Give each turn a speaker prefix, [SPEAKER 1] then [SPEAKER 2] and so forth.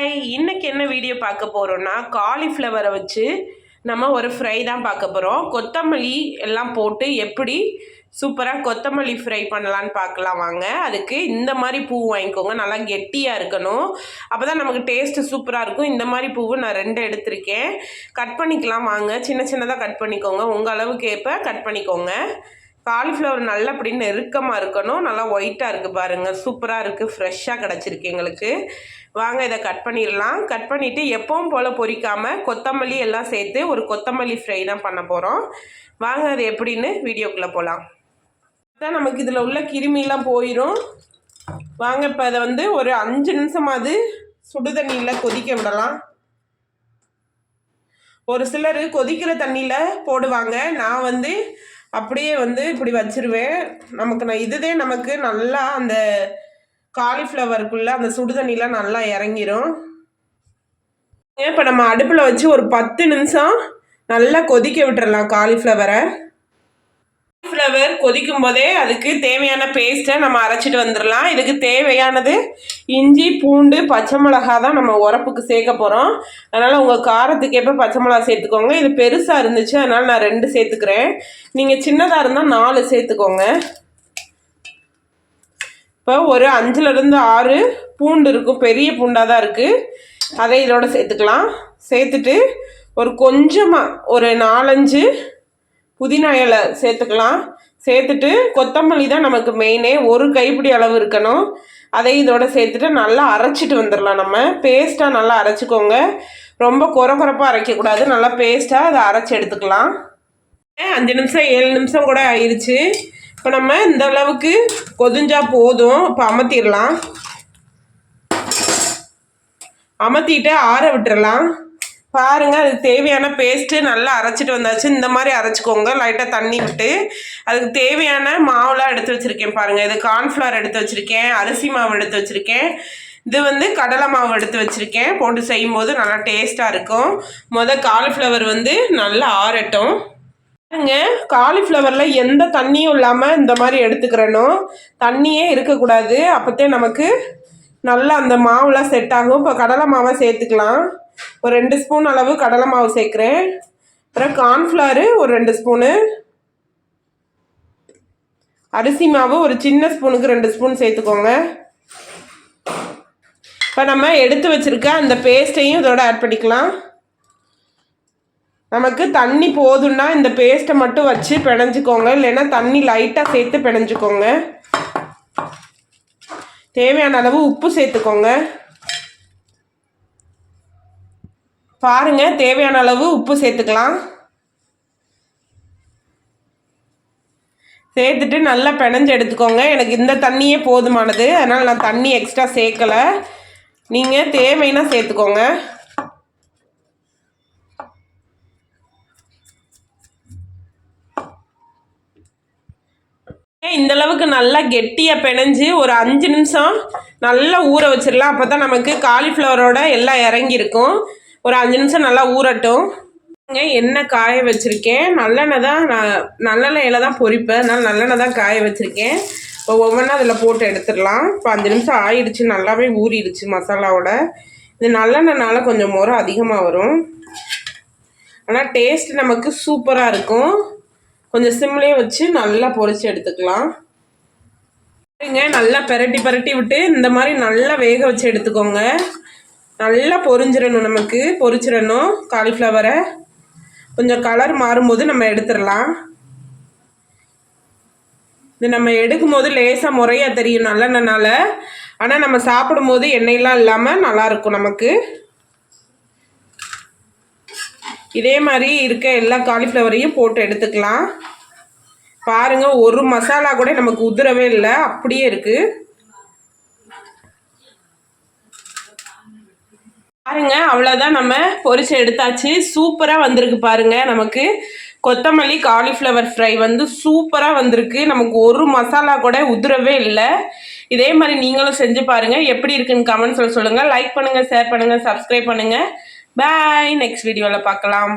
[SPEAKER 1] Hi இன்னைக்கு என்ன video பார்க்க போகிறோம்னா காலிஃப்ளவரை வச்சு நம்ம ஒரு ஃப்ரை தான் பார்க்க போகிறோம் கொத்தமல்லி எல்லாம் போட்டு எப்படி சூப்பராக கொத்தமல்லி ஃப்ரை பண்ணலான்னு பார்க்கலாம் வாங்க. அதுக்கு இந்த மாதிரி பூ வாங்கிக்கோங்க. நல்லா கெட்டியாக இருக்கணும். அப்போ தான் நமக்கு டேஸ்ட்டு சூப்பராக இருக்கும். இந்த மாதிரி பூவு நான் ரெண்டு எடுத்திருக்கேன். கட் பண்ணிக்கலாம் வாங்க. சின்ன சின்னதாக கட் பண்ணிக்கோங்க. உங்கள் அளவுக்கு ஏற்ப கட் பண்ணிக்கோங்க. காலிஃப்ளவர் நல்லா அப்படி நெருக்கமாக இருக்கணும். நல்லா ஒயிட்டாக இருக்குது பாருங்கள் சூப்பராக இருக்குது ஃப்ரெஷ்ஷாக கிடச்சிருக்கு எங்களுக்கு. வாங்க இதை கட் பண்ணிடலாம். கட் பண்ணிவிட்டு எப்பவும் போல் பொரிக்காமல் கொத்தமல்லி எல்லாம் சேர்த்து ஒரு கொத்தமல்லி ஃப்ரை தான் பண்ண போகிறோம் வாங்க அது எப்படின்னு வீடியோக்குள்ளே போகலாம் தான் நமக்கு இதில் உள்ள கிருமிலாம் போயிடும் வாங்க இப்போ அதை வந்து ஒரு அஞ்சு நிமிஷமாவது சுடு தண்ணியில் கொதிக்க விடலாம். ஒரு சிலர் கொதிக்கிற தண்ணியில் போடுவாங்க. நான் வந்து அப்படியே வந்து இப்படி வச்சிருவேன். நமக்கு நான் இதுதே நமக்கு நல்லா அந்த காலிஃப்ளவருக்குள்ளே அந்த சுடுதண்ணிலாம் நல்லா இறங்கிரும். இப்போ நம்ம அடுப்பில் வச்சு ஒரு பத்து நிமிஷம் நல்லா கொதிக்க விட்டுறலாம் காலிஃப்ளவரை. காலிஃப்ளவர் கொதிக்கும் போதே அதுக்கு தேவையான பேஸ்ட்டை நம்ம அரைச்சிட்டு வந்துடலாம். இதுக்கு தேவையானது இஞ்சி பூண்டு பச்சை மிளகா தான் நம்ம உரப்புக்கு சேர்க்க போகிறோம் அதனால் உங்கள் காரத்துக்கு பச்சை மிளகா சேர்த்துக்கோங்க. இது பெருசாக இருந்துச்சு அதனால் நான் ரெண்டு சேர்த்துக்கிறேன். நீங்கள் சின்னதாக இருந்தால் நாலு சேர்த்துக்கோங்க. இப்போ ஒரு அஞ்சுலேருந்து ஆறு பூண்டு இருக்கும். பெரிய பூண்டாக தான் இருக்குது அதை இதோட சேர்த்துக்கலாம். சேர்த்துட்டு ஒரு கொஞ்சமாக ஒரு நாலஞ்சு புதினா இலை சேர்த்துக்கலாம். சேர்த்துட்டு கொத்தமல்லி தான் நமக்கு மெயினே ஒரு கைப்பிடி அளவு இருக்கணும். அதையும் இதோட சேர்த்துட்டு நல்லா அரைச்சிட்டு வந்துடலாம் நம்ம. பேஸ்ட்டாக நல்லா அரைச்சிக்கோங்க. ரொம்ப குறை குறைப்பாக அரைக்கக்கூடாது. நல்லா பேஸ்ட்டாக அதை அரைச்சி எடுத்துக்கலாம். அஞ்சு நிமிஷம் ஏழு நிமிஷம் கூட ஆயிடுச்சு இப்போ நம்ம இந்த அளவுக்கு கொதிஞ்சா போதும். இப்போ அமர்த்திடலாம் அமர்த்திட்டு ஆற விட்டுறலாம். பாருங்க அதுக்கு தேவையான பேஸ்ட்டு நல்லா அரைச்சிட்டு வந்தாச்சு. இந்த மாதிரி அரைச்சிக்கோங்க. லைட்டாக தண்ணி விட்டு அதுக்கு தேவையான மாவுலாம் எடுத்து வச்சுருக்கேன் பாருங்கள் இது கார்ன்ஃப்ளவர் எடுத்து வச்சுருக்கேன் அரிசி மாவு எடுத்து வச்சுருக்கேன். இது வந்து கடலை மாவு எடுத்து வச்சுருக்கேன். போட்டு செய்யும்போது நல்லா டேஸ்ட்டாக இருக்கும். மொதல் காலிஃப்ளவர் வந்து நல்லா ஆறட்டும். பாருங்க காலிஃப்ளவரில் எந்த தண்ணியும் இல்லாமல் இந்த மாதிரி எடுத்துக்கிறனோ தண்ணியே இருக்கக்கூடாது. அப்போத்தே நமக்கு நல்லா அந்த மாவுலாம் செட் ஆகும். இப்போ கடலை மாவை சேர்த்துக்கலாம். ஒரு ரெண்டு ஸ்பூன் அளவு கடலை மாவு சேர்க்குறேன். அப்புறம் கார்ன்ஃப்ளவரு ஒரு ரெண்டு ஸ்பூனு. அரிசி மாவு ஒரு சின்ன ஸ்பூனுக்கு ரெண்டு ஸ்பூன் சேர்த்துக்கோங்க. இப்போ நம்ம எடுத்து வச்சுருக்க அந்த பேஸ்ட்டையும் இதோட ஆட் பண்ணிக்கலாம். நமக்கு தண்ணி போதும்னா இந்த பேஸ்ட்டை மட்டும் வச்சு பிணைஞ்சிக்கோங்க. இல்லைன்னா தண்ணி லைட்டாக சேர்த்து பிணைஞ்சிக்கோங்க. தேவையான அளவு உப்பு சேர்த்துக்கோங்க. பாருங்க தேவையான அளவு உப்பு சேர்த்துக்கலாம். சேர்த்துட்டு நல்லா பிணைஞ்சு எடுத்துக்கோங்க. எனக்கு இந்த தண்ணியே போதுமானது. அதனால் நான் தண்ணி எக்ஸ்ட்ரா சேர்க்கலை. நீங்கள் தேவைன்னா சேர்த்துக்கோங்க. இந்த அளவுக்கு நல்லா கெட்டியாக பிணைஞ்சு ஒரு அஞ்சு நிமிஷம் நல்லா ஊற வச்சிடலாம். அப்போ தான் நமக்கு காலிஃப்ளவரோட எல்லாம் இறங்கியிருக்கும். ஒரு அஞ்சு நிமிஷம் நல்லா ஊறட்டும். எண்ணெய் காய வச்சுருக்கேன்? நல்லெண்ணெய் தான் நான் நல்லெண்ணெயில் தான் பொரிப்பேன். அதனால் நல்லெண்ணெய் தான் காய வச்சுருக்கேன். இப்போ ஒவ்வொன்றா அதில் போட்டு எடுத்துடலாம். இப்போ அஞ்சு நிமிஷம் ஆயிடுச்சு நல்லாவே ஊறிடுச்சு மசாலாவோட. இது நல்லெண்ணெய்னால கொஞ்சம் முறை அதிகமாக வரும். ஆனால் டேஸ்ட் நமக்கு சூப்பராக இருக்கும். கொஞ்சம் சிம்லேயே வச்சு நல்லா பொறிச்சு எடுத்துக்கலாம். நல்லா பெரட்டி பெரட்டி விட்டு இந்த மாதிரி நல்லா வேக வச்சு எடுத்துக்கோங்க. நல்லா பொரிஞ்சிடணும் நமக்கு. பொரிச்சிடணும். காலிஃப்ளவரை கொஞ்சம் கலர் மாறும்போது நம்ம எடுத்துடலாம். இது நம்ம எடுக்கும் போது லேசாக முறையாக தெரியும் நல்லெண்ணனால ஆனால் நம்ம சாப்பிடும்போது எண்ணெயெலாம் இல்லாமல் நல்லாயிருக்கும் நமக்கு. இதே மாதிரி இருக்க எல்லா காலிஃப்ளவரையும் போட்டு எடுத்துக்கலாம். பாருங்கள் ஒரு மசாலா கூட நமக்கு உதிரவே இல்லை. அப்படியே இருக்குது பாருங்க அவ்வளோதான் நம்ம பொரிச்சு எடுத்தாச்சு. சூப்பராக வந்திருக்கு பாருங்க நமக்கு. கொத்தமல்லி காலிஃப்ளவர் ஃப்ரை வந்து சூப்பராக வந்திருக்கு. நமக்கு ஒரு மசாலா கூட உதிரவே இல்லை. இதே மாதிரி நீங்களும் செஞ்சு பாருங்கள் எப்படி இருக்குன்னு கமெண்ட்ஸில் சொல்லுங்கள் லைக் பண்ணுங்கள் ஷேர் பண்ணுங்கள் சப்ஸ்கிரைப் பண்ணுங்கள் பாய் நெக்ஸ்ட் வீடியோவில் பார்க்கலாம்.